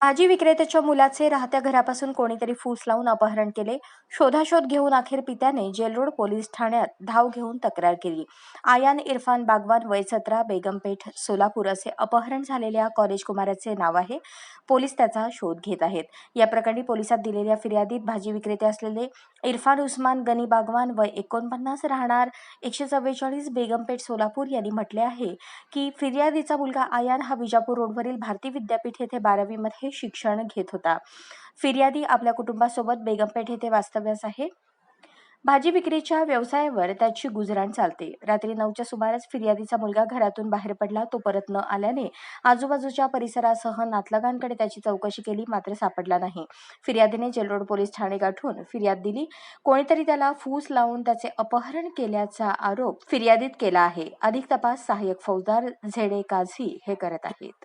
भाजी विक्रेत्याच्या मुलाचे राहत्या घरापासून कोणीतरी फूस लावून अपहरण केले. शोधाशोध घेऊन अखेर पित्याने जेलरोड पोलीस ठाण्यात धाव घेऊन तक्रार केली. आयान इरफान बागवान वय सतरा बेगमपेठ सोलापूर असे अपहरण झालेल्या कॉलेज कुमाराचे नाव आहे. पोलीस त्याचा शोध घेत आहेत. या प्रकरणी पोलिसात दिलेल्या फिर्यादीत भाजी विक्रेते असलेले इरफान उस्मान गनी बागवान वय एकोणपन्नास राहणार. एकशे चव्वेचाळीस बेगमपेठ सोलापूर यांनी म्हटले आहे की फिर्यादीचा मुलगा आयान हा विजापूर रोडवरील भारती विद्यापीठ येथे बारावीमध्ये शिक्षण घेत होता. फिर्यादी आपल्या कुटुंबासोबत बेगमपेठ येथे वास्तव्यास आहे. भाजी विक्रीच्या व्यवसायावर त्याची गुजराण चालते. रात्री नऊच्या सुमारास फिर्यादीचा मुलगा घरातून बाहेर पडला. तो परत न आल्याने आजूबाजूच्या परिसरासह नातलगांकडे त्याची चौकशी केली. मात्र सापडला नाही. फिर्यादीने जेलरोड पोलीस ठाणे गाठून फिर्याद दिली. कोणीतरी त्याला फूस लावून त्याचे अपहरण केल्याचा आरोप फिर्यादीत केला आहे. अधिक तपास सहाय्यक फौजदार झेडे काझी हे करत आहेत.